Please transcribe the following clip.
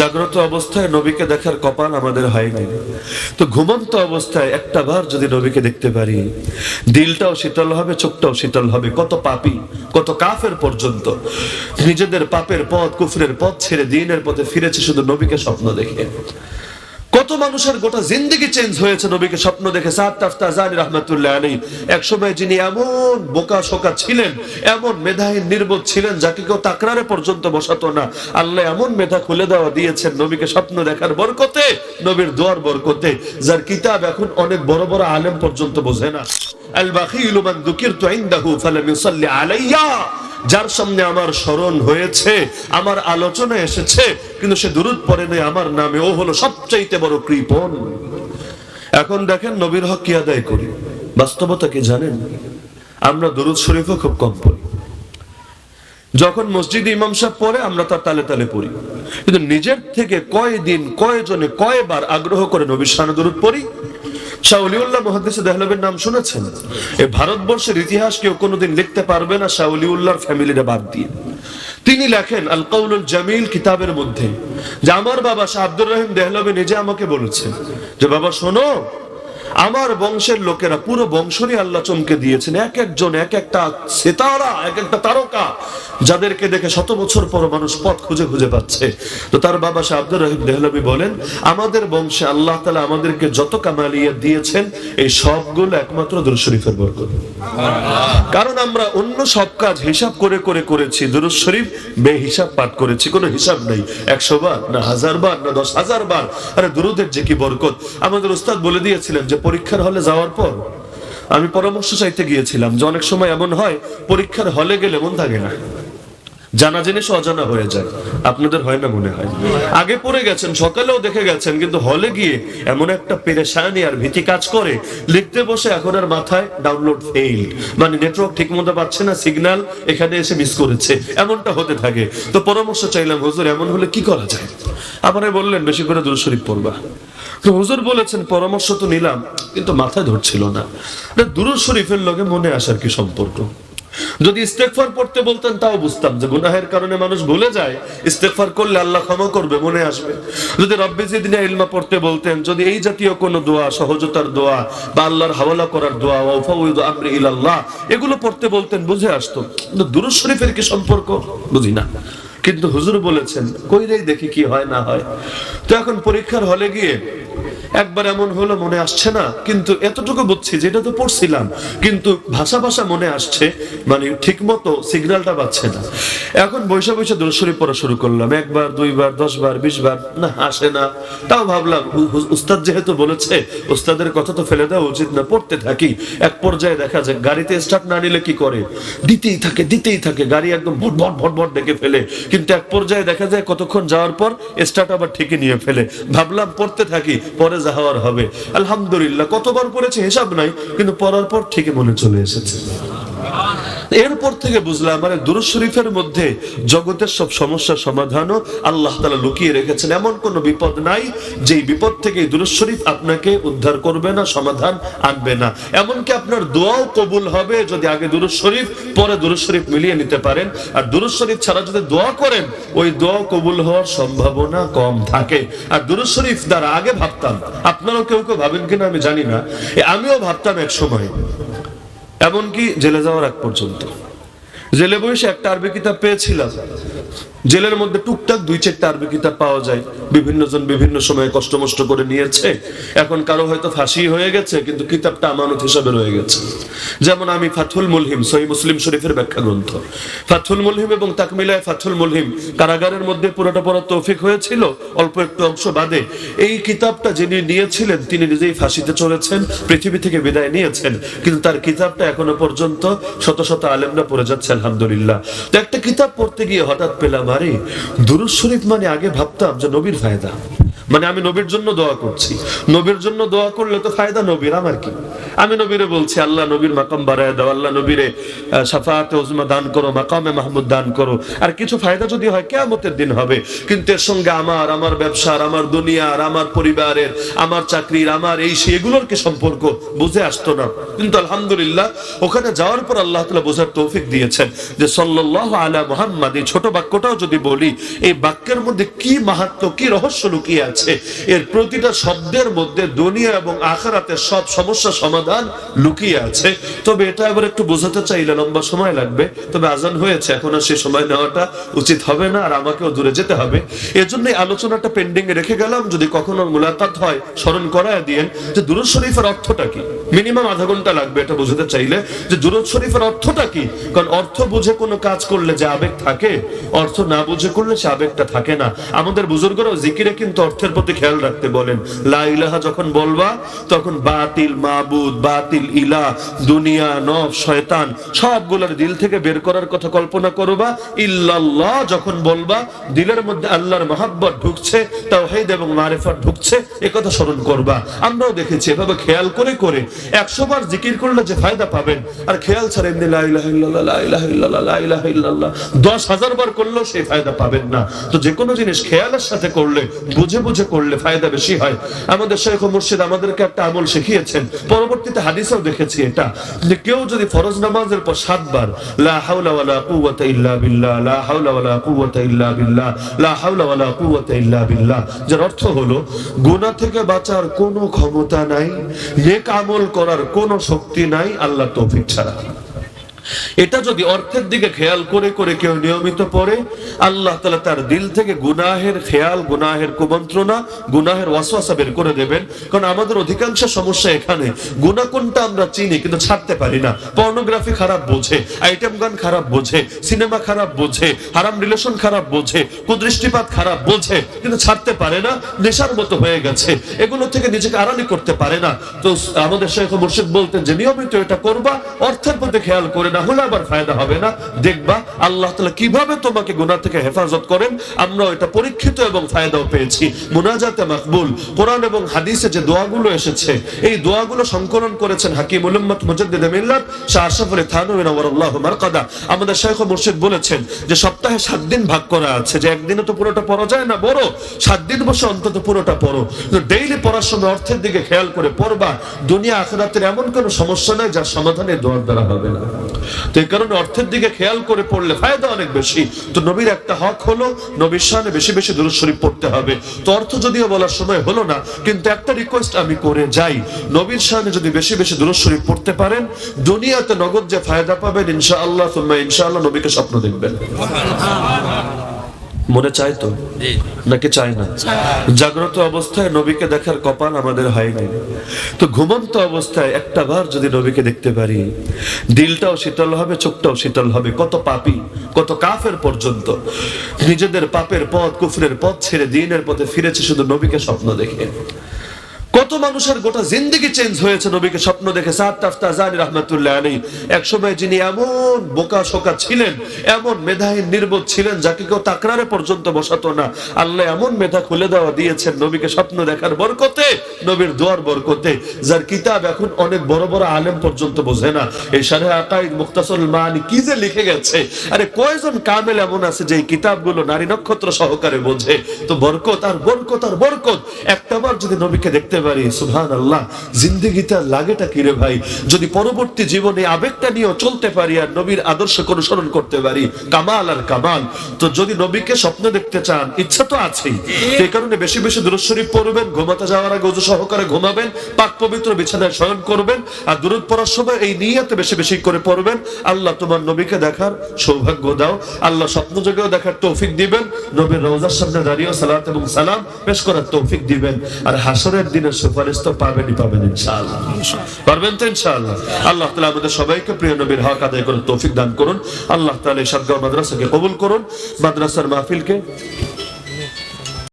জাগ্রত অবস্থায় নবীকে দেখার কপাল আমাদের হয়নি। তো ঘুমন্ত অবস্থায় একটা বার যদি নবীকে দেখতে পারি, দিলটাও শীতল হবে, চোখটাও শীতল হবে, কত পাপি, কত কাফের পর্যন্ত। নিজেদের পাপের পথ, কুফরের পথ ছেড়ে দিনের পথে ফিরেছে, শুধু নবীকে স্বপ্ন দেখে। কত মানুষের গোটা জিন্দগি চেঞ্জ হয়েছে নবীকে স্বপ্ন দেখে? এক সময় যিনি এমন বোকা শোকা ছিলেন, এমন মেধাহীন নির্বোধ ছিলেন, যাকে কেউ তাকরারে পর্যন্ত বসাতো না, আল্লাহ এমন মেধা খুলে দেওয়া দিয়েছেন নবীকে স্বপ্ন দেখার বরকতে, নবীর দোয়ার বরকতে, যার কিতাব এখন অনেক বড় বড় আলেম পর্যন্ত বোঝে না। আল বাখিলু মান যুকিরতু ইনদাহু ফালাম ইউসাল্লি যার সামনে আমার স্মরণ হয়েছে, আমার আলোচনা এসেছে, কিন্তু সে দূরত পড়ে নেই আমার নামে। ও হলো সবচাইতে বড় কৃপণ এখন দেখেন নবীর হক কি আদায় করি? বাস্তবতা কি জানেন? আমরা দরুদ শরীফও খুব কম পড়ি। যখন মসজিদ ইমাম সাহেব পড়ে, আমরা তার তালে তালে পড়ি। কিন্তু নিজের থেকে কয় দিন কয়জনে কয়বার আগ্রহ করে নবীর শানে দরুদ পড়ি? শাউলিউল্লাহ মহাদিসে দেহলবের নাম শুনেছেন? এ ভারতবর্ষের ইতিহাস কেউ কোনোদিন লিখতে পারবে না শাউলিউল্লাহর ফ্যামিলিটা বাদ দিয়ে। তিনি লেখেন, আল কৌলুল জামিল কিতাবের মধ্যে, যে আমার বাবা শাহ আব্দুর রহিম দেহলবে নিজে আমাকে বলেছেন, যে বাবা, শোনো আমার বংশের লোকেরা, পুরো বংশরই আল্লাহ চমকে দিয়েছেন। এক একজন, এক একটা সেতারা, এক একটা তারকা যাদেরকে দেখে শত বছর পর মানুষ পথ খুঁজে খুঁজে পাচ্ছে। তো তার বাবা শাহ আব্দুর রহিম দেহলবি বলেন, আমাদের বংশে আল্লাহ তালা আমাদেরকে যত কামালিয়া দিয়েছেন, এই সবগুলো একমাত্র দুরুদ শরীফের বরকত। কারণ আমরা অন্য সব কাজ হিসাব করে করে করেছি, দুরুদ শরীফ বেহিসাব পাঠ করেছি, কোনো হিসাব নেই। একশো বার না হাজার বার না দশ হাজার বার। আরে দুরুদের যে কি বরকত। আমাদের উস্তাদ বলে দিয়েছিলেন যে পরীক্ষার হলে যাওয়ার পর আমি পরামর্শ চাইতে গিয়েছিলাম যে অনেক সময় এমন হয়, পরীক্ষার হলে গেলে মন থাকে না। জানা জিনিস অজানা হয়ে যায়, আপনাদের হয় না মনে হয়? আগে পড়ে গেছেন, সকালেও দেখে গেছেন, কিন্তু হলে গিয়ে এমন একটা পেরেশানি আর ভীতি কাজ করে, লিখতে বসে এখন আর মাথায় ডাউনলোড ফেইল্ড মানে নেটওয়ার্ক ঠিক মতো পাচ্ছে না সিগন্যাল এখানে এসে মিস করেছে, এমনটা হতে থাকে। তো পরামর্শ চাইলাম, হুজুর, এমন হলে কি করা যায়? আমারে বললেন, বেশি করে দুরূদ শরীফ পড়বা। তো হুজুর বলেছেন, পরামর্শ তো নিলাম, কিন্তু মাথায় ধরছিল না। দুরুদ শরীফের লগে মনে আসার কি সম্পর্ক? যদি ইস্তেগফার পড়তে বলতেন, তাও বুঝতাম যে গুনাহের কারণে মানুষ ভুলে যায়। ইস্তেগফার করলে আল্লাহ ক্ষমা করবে, মনে আসবে। যদি রব্বি জিদিনা ইলমা পড়তে বলতেন, যদি এই জাতীয় কোন দোয়া, সহজতার দোয়া বা আল্লাহর হাওয়ালা করার দোয়া, ওয়া ফাউযু আমরি ইলাল্লাহ, এগুলো পড়তে বলতেন, বুঝে আসতো। কিন্তু দুরূদ শরীফের কি সম্পর্ক? বুঝি না। কিন্তু হুজুর বলেছেন কইরেই দেখি কি হয় না হয়। তো এখন পরীক্ষার হলে গিয়ে একবার এমন হলো, মনে আসছে না। কিন্তু এতটুকু বুঝছি যেটা তো পড়ছিলাম। কিন্তু ভাষা ভাষা মনে আসছে মানে ঠিক মতো সিগন্যালটা পাচ্ছে না। এখন বৈশা বৈশা দূরস্বরী পড়া শুরু করলাম। একবার, দুইবার দশ বার বিশ বার না, আসে না। তাও ভাবলাম উস্তাদ যেহেতু বলেছে, উস্তাদের কথা তো ফেলে দেওয়া উচিত না, পড়তে থাকি। এক পর্যায়ে দেখা যায় গাড়িতে স্টার্ট না নিলে কি করে? দিতেই থাকে দিতেই থাকে, গাড়ি একদম ভট ভট ভট ভট ডেকে ফেলে। কিন্তু এক পর্যায়ে দেখা যায়, কতক্ষণ যাওয়ার পর স্টার্ট আবার ঠিকই নিয়ে ফেলে। ভাবলাম পড়তে থাকি, পরে যা হওয়ার হবে। আলহামদুলিল্লাহ, কতবার পড়েছে হিসাব নাই, কিন্তু পড়ার পর ঠিকই মনে চলে এসেছে। এরপর থেকে বুঝলাম মানে দুরুদ শরীফের মধ্যে জগতের সব সমস্যার সমাধানও আল্লাহ তালা লুকিয়ে রেখেছেন। এমন কোন বিপদ নাই, যেই বিপদ থেকে দুরুদ শরীফ আপনাকে উদ্ধার করবে না, সমাধান আনবে না। এমনকি আপনার দোয়াও কবুল হবে যদি আগে দুরুদ শরীফ, পরে দুরুদ শরীফ মিলিয়ে নিতে পারেন। আর দুরুদ শরীফ ছাড়া যদি দোয়া করেন, ওই দোয়া কবুল হওয়ার সম্ভাবনা কম থাকে। আর দুরুদ শরীফ দ্বারা আগে ভাবতাম, আপনারাও কেউ কেউ ভাবেন কিনা আমি জানি না। আমিও ভাবতাম এক সময় এমনকি জেলে যাওয়ার আগ পর্যন্ত। জেলে বসে একটা আরবি কিতাব পেয়েছিলাম। জেলের মধ্যে টুকটাক দুই চারটা আরবি কিতাব পাওয়া যায়। বিভিন্ন জন বিভিন্ন সময়ে কষ্ট মষ্ট করে নিয়েছে। এখন কারও হয়তো ফাঁসি হয়ে গেছে, কিন্তু কিতাবটা আমানত হিসাবে রয়ে গেছে। যেমন আমি ফাথুল মুলহিম, সহি মুসলিম শরীফের ব্যাখ্যা গ্রন্থ ফাথুল মুলহিম এবং তাকমিলায় ফাথুল মুলহিম কারাগারের মধ্যে পুরোটা পড়ার তৌফিক হয়েছিল, অল্প একটু অংশ বাদে। এই কিতাবটা যিনি নিয়েছিলেন, তিনি নিজেই ফাঁসিতে চলেছেন পৃথিবী থেকে বিদায় নিয়েছেন। কিন্তু তার কিতাবটা এখনও পর্যন্ত শত শত আলেমরা পড়ে যাচ্ছে, আলহামদুলিল্লাহ। তো একটা কিতাব পড়তে গিয়ে হঠাৎ পেলাম আরে দুরুদ শরীফ মানে আগে ভাবতাম যে নবীর ফায়দা। মানে আমি নবীর জন্য দোয়া করছি। নবীর জন্য দোয়া করলে তো ফায়দা নবীর, আমার কি? আমি নবীরে বলছি, আল্লাহ নবীর মাকাম বাড়ায় দাও, আল্লাহ নবীরে সাফাতে ওজমা দান করো, মাকামে মাহমুদ দান করো। আর কিছু ফায়দা যদি হয়, কেয়ামতের দিন হবে। কিন্তু এর সঙ্গে আমার আমার ব্যবসার, আমার দুনিয়ার, আমার পরিবারের, আমার চাকরির, আমার এই সেই এগুলোর কি সম্পর্ক? বুঝে আসতো না। কিন্তু আলহামদুলিল্লাহ, ওখানে যাওয়ার পর আল্লাহ তালা বোঝার তৌফিক দিয়েছেন যে সাল্লাল্লাহু আলা মুহাম্মাদ এই ছোট বাক্যটাও যদি বলি, এই বাক্যের মধ্যে কি মাহাত্ম কি রহস্য লুকিয়ে আছে? এর প্রতিটা শব্দের মধ্যে দুনিয়া এবং আখারাতের সব সমস্যা সমাধান লুকিয়ে আছে। তবে এটা আবার একটু বোঝাতে চাইলে লম্বা সময় লাগবে। তবে আজান হয়েছে, এখন আর সে সময় নেওয়াটা উচিত হবে না, আর আমাকেও দূরে যেতে হবে। এজন্য আলোচনাটা পেন্ডিং এ রেখে গেলাম। যদি কখনো মুলাকাত হয়, স্মরণ করায় দিয়েন যে দুরুদ শরীফের অর্থটা কি? মিনিমাম আধা ঘণ্টা লাগবে এটা বোঝাতে চাইলে যে দুরুদ শরীফের অর্থটা কি? কারণ অর্থ বুঝে কোনো কাজ করলে যে আবেগ থাকে, অর্থ না বুঝে করলে সে আবেগটা থাকে না। আমাদের বুজুর্গরাও জিকিরে কিন্তু অর্থের প্রতি খেয়াল রাখতে বলেন, লা ইলাহা যখন বলবা, তখন বাতিল মাবুদ, বাতিল ইলা, দুনিয়া নব শয়তান, সবগুলোর দিল থেকে বের করার কথা কল্পনা করবা। ইল্লাল্লাহ যখন বলবা, দিলের মধ্যে আল্লাহর মহাব্বত ঢুকছে, তাওহীদ এবং মারিফত ঢুকছে, এ কথা স্মরণ করবা। আমরাও দেখেছি এভাবে খেয়াল করে করে একশো বার জিকির করলে যে ফায়দা পাবেন। আর খেয়াল ছাড়া এমনি লা ইলাহা ইল্লাল্লাহ, লা ইল্লাল্লাহ, লা ইলাহা ইল্লাল্লাহ, দশ হাজার বার করলেও সেই ফায়দা পাবেন না। তো যে কোনো জিনিস খেয়ালের সাথে করলে, বুঝে বুঝে করলে ফায়দা বেশি হয়। আমাদের শেখ মুর্শিদ আমাদেরকে একটা আমল শিখিয়েছেন। পরবর্তীতে হাদিসেও দেখেছি এটা, যে কেউ যদি ফরজ নামাজের পর সাতবার, লা হাওলা ওয়ালা কুওয়াতা ইল্লা বিল্লাহ, লা হাওলা ওয়ালা কুওয়াতা ইল্লা বিল্লাহ, লা হাওলা ওয়ালা কুওয়াতা ইল্লা বিল্লাহ, যার অর্থ হলো, গুনাহ থেকে বাঁচার কোনো ক্ষমতা নাই, নেক আমল করার কোনো শক্তি নাই, আল্লাহ তৌফিক ছাড়া। এটা যদি অর্থের দিকে খেয়াল করে করে কেউ নিয়মিত পড়ে, আল্লাহ তালা তার দিল থেকে গুনাহের খেয়াল, গুনাহের কুমন্ত্রণা, গুনাহের ওয়াসওয়াসা বের করে দেবেন। কারণ আমাদের অধিকাংশ সমস্যা এখানে, গুনাহ কোনটা আমরা চিনি কিন্তু ছাড়তে পারি না। পর্নোগ্রাফি খারাপ বোঝে, আইটেম গান খারাপ বোঝে, সিনেমা খারাপ বোঝে, হারাম রিলেশন খারাপ বোঝে, কুদৃষ্টিপাত খারাপ বোঝে, কিন্তু ছাড়তে পারে না, নেশার মতো হয়ে গেছে। এগুলো থেকে নিজেকে আড়ালি করতে পারে না। তো আমাদের শেখ মুর্শিদ বলতেন যে, নিয়মিত এটা করবা, অর্থের প্রতি খেয়াল করে না হলে আবার ফায়দা হবে না। দেখবা আল্লাহ তালা কীভাবে তোমাকে গুনাহ থেকে হেফাজত করেন আমরা এটা পরীক্ষিত এবং ফায়দাও পেয়েছি। মুনাজাতে মাকবুল, কোরআন এবং হাদিসে যে দোয়াগুলো এসেছে, এই দোয়াগুলো সংকলন করেছেন হাকিম উলম্মত মুজাদ্দিদ মিল্লাত শাহ আশরাফ আলী থানভী নওয়ারাল্লাহু মারকাদা। আমাদের শেখ মুর্শিদ বলেছেন যে সপ্তাহে সাত দিন ভাগ করা আছে, যে একদিনে তো পুরোটা পড়া যায় না, বড়। সাত দিন বসে অন্তত পুরোটা পড়ো। ডেইলি পড়ার সময় অর্থের দিকে খেয়াল করে পড়বা। দুনিয়া আখেরাতের এমন কোনো সমস্যা নাই যার সমাধানে দোয়ার দ্বারা হবে না। তো এই কারণে অর্থের দিকে খেয়াল করে পড়লে ফায়দা অনেক বেশি। তো নবীর একটা হক হলো, নবীর সামনে বেশি বেশি দূর শরীফ পড়তে হবে। তো অর্থ যদিও বলার সময় হলো না, কিন্তু একটা রিকোয়েস্ট আমি করে যাই। নবীর সামনে যদি বেশি বেশি দূর শরীফ পড়তে পারেন, দুনিয়াতে নগদ যে ফায়দা পাবেন, ইনশাআল্লাহ ইনশাআল্লাহ নবীকে স্বপ্ন দেখবেন। মনে চায় তো? নাকি চায় না? জাগ্রত অবস্থায় নবীকে দেখার কপাল আমাদের হয়নি। তো ঘুমন্ত অবস্থায় একটা বার যদি নবীকে দেখতে পারি দিলটাও শীতল হবে চোখটাও শীতল হবে। কত পাপি কত কাফের পর্যন্ত। নিজেদের পাপের পথ কুফরের পথ ছেড়ে দিনের পথে ফিরেছে শুধু নবীকে স্বপ্ন দেখে। কত মানুষের গোটা জিন্দিগি চেঞ্জ হয়েছে নবীকে স্বপ্ন দেখে এক সময় যিনি এমন বোকা শোকা ছিলেন, এমন মেধাহীন নির্বোধ ছিলেন, যাকে কেউ তাকরারে পর্যন্ত বসাতো না, আল্লাহ এমন মেধা খুলে দেওয়া দিয়েছেন নবীকে স্বপ্ন দেখার বরকতে, নবীর দোয়ার বরকতে, যার কিতাব এখন অনেক বড় বড় আলেম পর্যন্ত বোঝে না। এই সারে আকাইদ মুক্তাসল মানি কি যে লিখে গেছে? আরে কয়জন কামেল এমন আছে যে কিতাবগুলো নারী নক্ষত্র সহকারে বোঝে? তো বরকত আর বরকত আর বরকত একটাবার যদি নবীকে দেখতে পারি সুবহান আল্লাহ জিন্দিগিতে আর লাগেটা কি রে ভাই? যদি পরবর্তী জীবনে আবেগটা নিয়েও চলতে পারি আর নবীর আদর্শকে অনুসরণ করতে পারি, কামাল আর কামাল। তো যদি নবীকে স্বপ্ন দেখতে চান, ইচ্ছা তো আছেই। সেই কারণে বেশি বেশি দূর শরীফ পড়বেন, ঘুমাতে যাওয়ার আগে উজু সহকারে ঘুমাবেন, পাক পবিত্র বিছানায় শয়ন করবেন আর দূরত পড়ার সময় এই নিয়াতে বেশি বেশি করে পড়বেন। আল্লাহ তোমার নবীকে দেখার সৌভাগ্য দাও। আল্লাহ স্বপ্ন যোগেও দেখার তৌফিক দিবেন। নবীর রওজার সামনে দাঁড়িয়েও সালাত এবং সালাম পেশ করার তৌফিক দিবেন। আর হাসরের দিনের সুপারিশ তো পাবেনই পাবেন, ইনশাআল্লাহ। পারবেন তো, ইনশাআল্লাহ? আল্লাহ তালা আমাদের সবাইকে প্রিয় নবীর হক আদায় করে তৌফিক দান করুন। আল্লাহ তালা এই সাতগাঁও মাদ্রাসাকে কবুল করুন। মাদ্রাসার মাহফিলকে